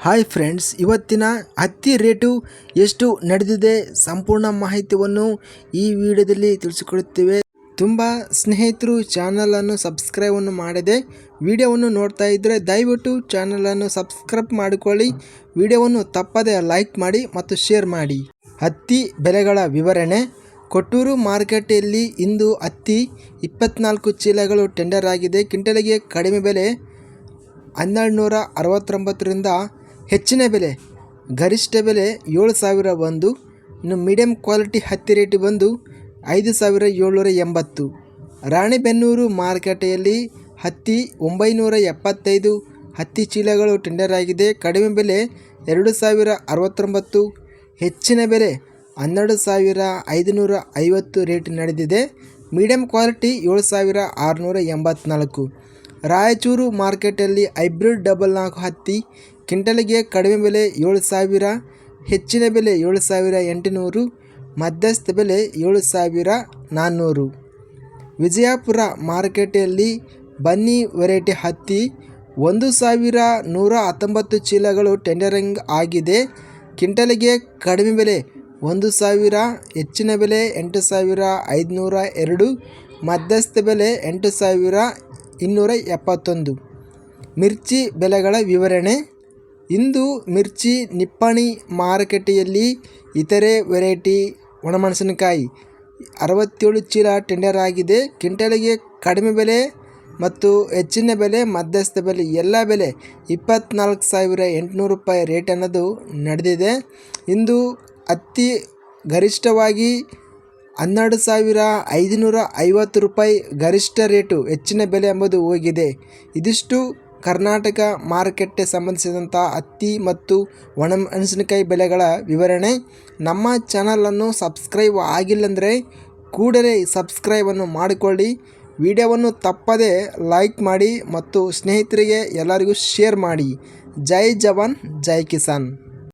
Hi friends, ಇವತ್ತಿನ ಹತ್ತಿ rate ಎಷ್ಟು ನಡೆದಿದೆ ಸಂಪೂರ್ಣ ಮಾಹಿತಿಯನ್ನು ಈ ವಿಡಿಯೋದಲ್ಲಿ ತಿಳಿಸಿಕೊಡುತ್ತೇವೆ. ತುಂಬ ಸ್ನೇಹಿತರು ಚಾನಲನ್ನು ಸಬ್ಸ್ಕ್ರೈಬನ್ನು ಮಾಡಿದೆ ವಿಡಿಯೋವನ್ನು ನೋಡ್ತಾ ಇದ್ದರೆ ದಯವಿಟ್ಟು ಚಾನಲನ್ನು ಸಬ್ಸ್ಕ್ರೈಬ್ ಮಾಡಿಕೊಳ್ಳಿ, ವಿಡಿಯೋವನ್ನು ತಪ್ಪದೆ ಲೈಕ್ ಮಾಡಿ ಮತ್ತು ಶೇರ್ ಮಾಡಿ. ಹತ್ತಿ ಬೆಲೆಗಳ ವಿವರಣೆ. ಕೊಟ್ಟೂರು ಮಾರುಕಟ್ಟೆಯಲ್ಲಿ ಇಂದು ಹತ್ತಿ ಇಪ್ಪತ್ನಾಲ್ಕು ಚೀಲಗಳು ಟೆಂಡರ್ ಆಗಿದೆ. ಕ್ವಿಂಟಲಿಗೆ ಕಡಿಮೆ ಬೆಲೆ ಹನ್ನೆರಡು ನೂರ ಅರವತ್ತೊಂಬತ್ತರಿಂದ ಹೆಚ್ಚಿನ ಬೆಲೆ, ಗರಿಷ್ಠ ಬೆಲೆ ಏಳು ಸಾವಿರ ಒಂದು ಇನ್ನು ಮೀಡಿಯಂ ಕ್ವಾಲಿಟಿ ಹತ್ತಿ ರೇಟ್ ಬಂದು ಐದು ಸಾವಿರ ಏಳ್ನೂರ ಎಂಬತ್ತು. ರಾಣಿಬೆನ್ನೂರು ಮಾರುಕಟ್ಟೆಯಲ್ಲಿ ಹತ್ತಿ ಒಂಬೈನೂರ ಎಪ್ಪತ್ತೈದು, ಹತ್ತಿ ಚೀಲಗಳು ಟೆಂಡರ್ ಆಗಿದೆ. ಕಡಿಮೆ ಬೆಲೆ ಎರಡು ಸಾವಿರ ಅರವತ್ತೊಂಬತ್ತು, ಹೆಚ್ಚಿನ ಬೆಲೆ ಹನ್ನೆರಡು ಸಾವಿರ ಐದುನೂರ ಐವತ್ತು ರೇಟ್ ನಡೆದಿದೆ. ಮೀಡಿಯಂ ಕ್ವಾಲಿಟಿ ಏಳು ಸಾವಿರ ಆರುನೂರ ಎಂಬತ್ನಾಲ್ಕು. ರಾಯಚೂರು ಮಾರ್ಕೆಟಲ್ಲಿ ಹೈಬ್ರಿಡ್ ಡಬಲ್ ನಾಲ್ಕು ಹತ್ತಿ ಕ್ವಿಂಟಲಿಗೆ ಕಡಿಮೆ ಬೆಲೆ ಏಳು ಸಾವಿರ, ಹೆಚ್ಚಿನ ಬೆಲೆ ಏಳು ಸಾವಿರ ಎಂಟುನೂರು, ಮಧ್ಯಸ್ಥ ಬೆಲೆ ಏಳು ಸಾವಿರ ನಾನ್ನೂರು. ವಿಜಯಪುರ ಮಾರುಕಟ್ಟೆಯಲ್ಲಿ ಬನ್ನಿ ವೆರೈಟಿ ಹತ್ತಿ ಒಂದು ಸಾವಿರ ನೂರ ಹತ್ತೊಂಬತ್ತು ಚೀಲಗಳು ಟೆಂಡರಿಂಗ್ ಆಗಿದೆ. ಕಿಂಟಲಿಗೆ ಕಡಿಮೆ ಬೆಲೆ ಒಂದು ಸಾವಿರ, ಹೆಚ್ಚಿನ ಬೆಲೆ ಎಂಟು ಸಾವಿರ ಐದುನೂರ ಎರಡು, ಮಧ್ಯಸ್ಥ ಬೆಲೆ ಎಂಟು ಸಾವಿರ ಇನ್ನೂರ ಎಪ್ಪತ್ತೊಂದು. ಮಿರ್ಚಿ ಬೆಲೆಗಳ ವಿವರಣೆ. ಇಂದು ಮಿರ್ಚಿ, ನಿಪ್ಪಾಣಿ ಮಾರುಕಟ್ಟೆಯಲ್ಲಿ ಇತರೆ ವೆರೈಟಿ ಒಣಮೆಣಸಿನಕಾಯಿ. ಅರವತ್ತೇಳು ಚೀಲ ಟೆಂಡರ್ ಆಗಿದೆ ಕ್ವಿಂಟಲ್ಗೆ ಕಡಿಮೆ ಬೆಲೆ ಮತ್ತು ಹೆಚ್ಚಿನ ಬೆಲೆ ಮಧ್ಯಸ್ಥ ಬೆಲೆ, ಎಲ್ಲ ಬೆಲೆ ಇಪ್ಪತ್ತ್ನಾಲ್ಕು ಸಾವಿರ ಎಂಟುನೂರು ರೂಪಾಯಿ ರೇಟ್ ಅನ್ನೋದು ನಡೆದಿದೆ. ಇಂದು ಅತಿ ಗರಿಷ್ಠವಾಗಿ ಹನ್ನೆರಡು ಸಾವಿರ ಐದುನೂರ ಐವತ್ತು ರೂಪಾಯಿ ಗರಿಷ್ಠ ರೇಟು ಹೆಚ್ಚಿನ ಬೆಲೆ ಎಂಬುದು ಹೋಗಿದೆ. ಇದಿಷ್ಟು ಕರ್ನಾಟಕ ಮಾರುಕಟ್ಟೆ ಸಂಬಂಧಿಸಿದಂಥ ಹತ್ತಿ ಮತ್ತು ಒಣಮೆಣಸಿನಕಾಯಿ ಬೆಲೆಗಳ ವಿವರಣೆ. ನಮ್ಮ ಚಾನಲನ್ನು ಸಬ್ಸ್ಕ್ರೈಬ್ ಆಗಿಲ್ಲಂದರೆ ಕೂಡಲೇ ಸಬ್ಸ್ಕ್ರೈಬನ್ನು ಮಾಡಿಕೊಳ್ಳಿ. ವಿಡಿಯೋವನ್ನು ತಪ್ಪದೇ ಲೈಕ್ ಮಾಡಿ ಮತ್ತು ಸ್ನೇಹಿತರಿಗೆ ಎಲ್ಲರಿಗೂ ಶೇರ್ ಮಾಡಿ. ಜೈ ಜವಾನ್, ಜೈ ಕಿಸಾನ್.